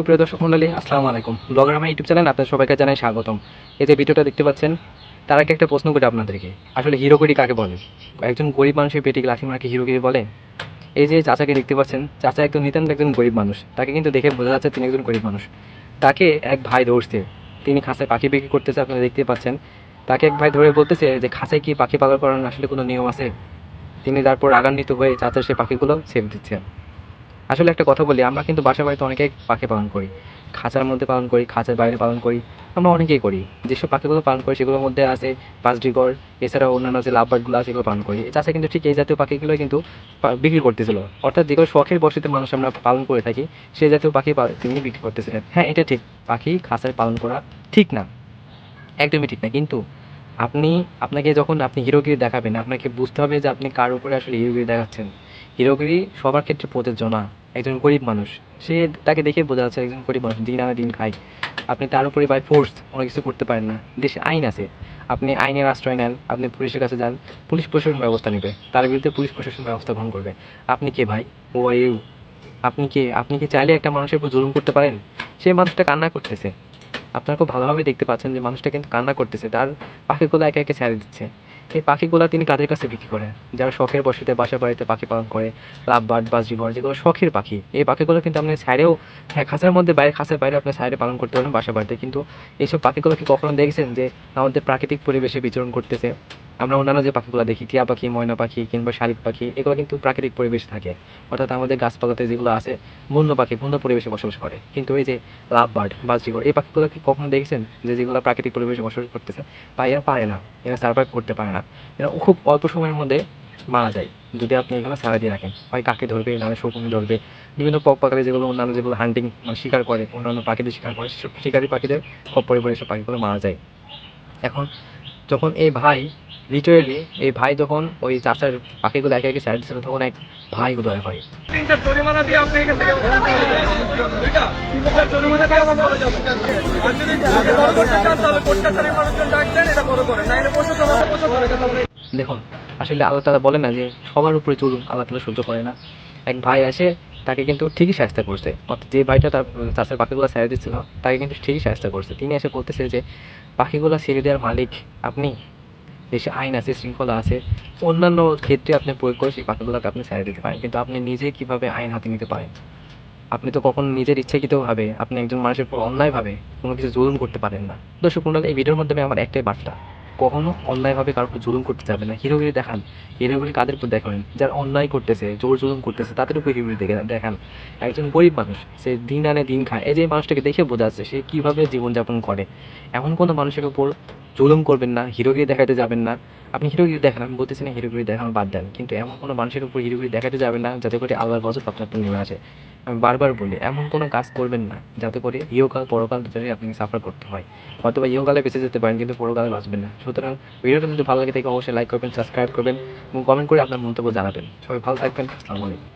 সুপ্রিয় দর্শক মন্ডলী, আসসালামু আলাইকুম। ব্লগার আমার ইউটিউব চ্যানেল আপনাদের সবাইকে জানাই স্বাগতম। এই যে ভিডিওটা দেখতে পাচ্ছেন, তার আগে একটা প্রশ্ন করি আপনাদেরকে। আসলে হিরো হিরোগিরি কাকে বলে? একজন গরিব মানুষের পেটে লাঠি মারাকে হিরোগিরি বলে? এই যে চাচাকে দেখতে পাচ্ছেন, চাচা একদম নিতান্ত একজন গরিব মানুষ। তাকে কিন্তু দেখে বোঝা যাচ্ছে তিনি একজন গরিব মানুষ। তাকে এক ভাই ধরছে। তিনি খাঁচায় পাখি বিক্রি করতেছে, আপনারা দেখতে পাচ্ছেন। তাকে এক ভাই ধরে বলতেছে যে, খাঁচায় কি পাখি পালন করার আসলে কোনো নিয়ম আছে? তিনি তারপর রাগান্বিত হয়ে চাচার সে পাখিগুলো ছেড়ে দিচ্ছে আসলে একটা কথা বলি, আমরা কিন্তু বাসা বাড়িতে অনেকেই পাখি পালন করি। খাঁচার মধ্যে পালন করি, খাঁচার বাইরে পালন করি, আমরা অনেকেই করি। যেসব পাখিগুলো পালন করি, সেগুলোর মধ্যে আছে পাঁচডিগর, এছাড়াও অন্যান্য যে লাভবার্ডগুলো আছে সেগুলো পালন করি। চাষে কিন্তু ঠিক এই জাতীয় পাখিগুলোই কিন্তু বিক্রি করতেছিল। অর্থাৎ যেগুলো শখের বসিতে মানুষ আমরা পালন করে থাকি সেই জাতীয় পাখি তিনি বিক্রি করতেছিলেন। হ্যাঁ এটা ঠিক, পাখি খাঁচায় পালন করা ঠিক না, একদমই ঠিক না। কিন্তু আপনি, আপনাকে যখন আপনি হিরোগিরি দেখাবেন, আপনাকে বুঝতে হবে যে আপনি কার উপরে আসলে হিরোগিরি দেখাচ্ছেন। হিরোগিরি সবার ক্ষেত্রে প্রযোজ্য না। একজন গরিব মানুষ। সে তাকে দেখে বোঝা যাচ্ছে একজন গরিব মানুষ দিন আনা দিন খায়। আপনি তার উপরে বাই ফোর্স অনেক কিছু করতে পারেন না। দেশে আইন আছে। আপনি আইনের আশ্রয় নেন, আপনি পুলিশের কাছে যান, পুলিশ প্রশাসন ব্যবস্থা নেবে। তার বিরুদ্ধে পুলিশ প্রশাসন ব্যবস্থা গ্রহণ করবে। আপনি কে ভাই? ও আই ইউ আপনি কে? আপনি কি চাইলে একটা মানুষের উপর জুলুম করতে পারেন? সেই মানুষটা কান্না করতেছে। আপনারা খুব ভালোভাবে দেখতে পাচ্ছেন যে মানুষটা কিন্তু কান্না করতেছে। তার পাখিগুলো একে একে ছেড়ে দিচ্ছে। এই পাখিগুলো তিনি তাদের কাছে বিক্রি করেন যারা শখের বসিতে বাসা বাড়িতে পাখি পালন করে, লাভ বার্ড বাজিঘর যেগুলো শখের পাখি। এই পাখিগুলো কিন্তু আপনি সাইডেও হ্যাঁ খাঁচার মধ্যে বাইরে, খাঁচার বাইরে আপনি সাইডে পালন করতে পারেন বাসা বাড়িতে। কিন্তু এইসব পাখিগুলো কি কখনো দেখেছেন যে আমাদের প্রাকৃতিক পরিবেশে বিচরণ করতেছে? আমরা অন্যান্য যে পাখিগুলো দেখি, টিয়া পাখি, ময়না পাখি কিংবা শালিক পাখি, এগুলো কিন্তু প্রাকৃতিক পরিবেশে থাকে। অর্থাৎ আমাদের গাছপালাতে যেগুলো আছে, বন্য পাখি, বন্য পরিবেশে বসবাস করে। কিন্তু এই যে লাভ বার্ড বাজিঘর এই পাখিগুলো কি কখনো দেখেছেন যে যেগুলো প্রাকৃতিক পরিবেশে বসবাস করতেছে? বা এরা পারে না, এরা সার্ভাইভ করতে পারে না। এরা খুব অল্প সময়ের মধ্যে মারা যায়। যদি আপনি এখানে সারা দিয়ে রাখেন, হয় কাকে ধরবে নাহলে শকুন ধরবে, বিভিন্ন পক পাখালি যেগুলো, অন্যান্য যেগুলো হান্টিং শিকার করে, অন্যান্য পাখিদের শিকার করে, শিকারি পাখিদের খুব পরিবারে সব পাখিগুলো মারা যায়। এখন যখন এই ভাই লিটারেলি এই ভাই যখন ওই চাচার পাখিগুলো একে একে ছেড়ে দিচ্ছিল তখন এক ভাই উদয় হয়। আছে দেখুন আসলে আল্লাহ তালা বলে না যে সবার উপরে চলুন আল্লাহ তালা সহ্য করে না। এক ভাই আসে তাকে কিন্তু ঠিকই সাহায্য করছে। অর্থাৎ যে ভাইটা তার, চাষের পাখিগুলো ছেড়ে দিচ্ছিল তাকে কিন্তু ঠিকই সাহায্য করছে। তিনি এসে বলতেছে যে, পাখিগুলো ছেড়ে দেওয়ার মালিক আপনি। দেশে আইন আছে, শৃঙ্খলা আছে। অন্যান্য ক্ষেত্রে আপনি প্রয়োগ করে সেই পাখিগুলোকে আপনি ছেড়ে দিতে পারেন। কিন্তু আপনি নিজে কীভাবে আইন হাতে নিতে পারেন? আপনি তো কখনো নিজের ইচ্ছাকৃতভাবে, আপনি একজন মানুষের উপর অন্যায়ভাবে কোনো কিছু জুলুম করতে পারেন না। দর্শক মন্ডল, এই ভিডিওর মাধ্যমে আমার একটাই বার্তা। কখনো অন্যায়ভাবে কারোর জুলুম করতে যাবে না। হিরোগিরি দেখান। হিরোগিরি কাদের উপর দেখাবেন যারা অন্যায় করতেছে, জোর জুলুম করতেছে, তাদের উপর হিরোগিরি দেখে দেখান। একজন গরিব মানুষ, সে দিন আনে দিন খায়। এই যে মানুষটাকে দেখে বোঝা যাচ্ছে, সে কীভাবে জীবনযাপন করে। এমন কোনো মানুষের উপর জুলুম করবেন না হিরোগিরি দেখাতে যাবেন না। আপনি হিরোগিরি দেখান, আমি বলতেছি না হিরোগিরি দেখানো বাদ দেন। কিন্তু এমন কোনো মানুষের উপর হিরোগিরি দেখাতে যাবেন না, যাতে করে আল্লাহর গজব আপনার নেমে আসে। আমি বারবার বলি, এমন কোনো কাজ করবেন না। যাতে করে ইহকাল পরকাল দুটোরই আপনাকে সাফার করতে হয়। অথবা ইহকালে বেঁচে যেতে পারেন, কিন্তু পরকালে বাঁচবেন না। সুতরাং ভিডিওটা যদি ভালো লাগে থাকে, অবশ্যই লাইক করবেন সাবস্ক্রাইব করবেন এবং কমেন্ট করে আপনার মন্তব্য জানাবেন। সবাই ভালো থাকবেন, আসসালামু আলাইকুম।